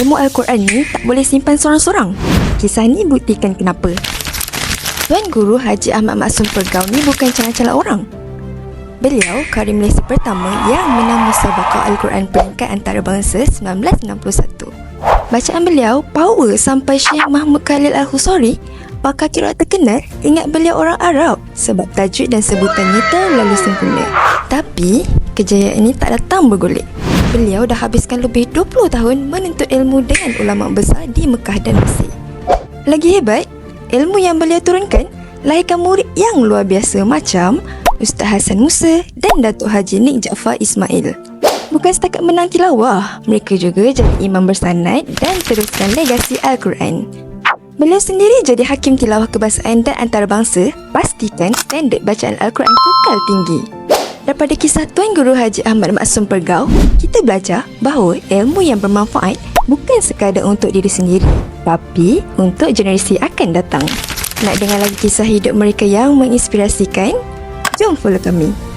ilmu Al-Quran ni tak boleh simpan seorang-seorang. Kisah ni buktikan kenapa. Tuan Guru Haji Ahmad Maksum Pergau ni bukan calon-calon orang. Beliau Karim Malaysia pertama yang menang Musabaqah Al-Quran peringkat antarabangsa 1961. Bacaan beliau power sampai Syekh Mahmud Khalil Al-Husari pakar kira terkenal ingat beliau orang Arab sebab tajuk dan sebutannya terlalu sempurna. Tapi, kejayaan ini tak datang bergolek. Beliau dah habiskan lebih 20 tahun menuntut ilmu dengan ulama besar di Mekah dan Mesir. Lagi hebat, ilmu yang beliau turunkan lahirkan murid yang luar biasa macam Ustaz Hassan Musa dan Datuk Haji Nik Jaafar Ismail. Bukan setakat menang tilawah, mereka juga jadi imam bersanad dan teruskan legasi Al-Quran. Beliau sendiri jadi hakim tilawah kebahasaan dan antarabangsa, pastikan standard bacaan Al-Quran kekal tinggi. Daripada kisah Tuan Guru Haji Ahmad Maksum Pergau, kita belajar bahawa ilmu yang bermanfaat bukan sekadar untuk diri sendiri, tapi untuk generasi akan datang. Nak dengar lagi kisah hidup mereka yang menginspirasikan? Jom follow kami.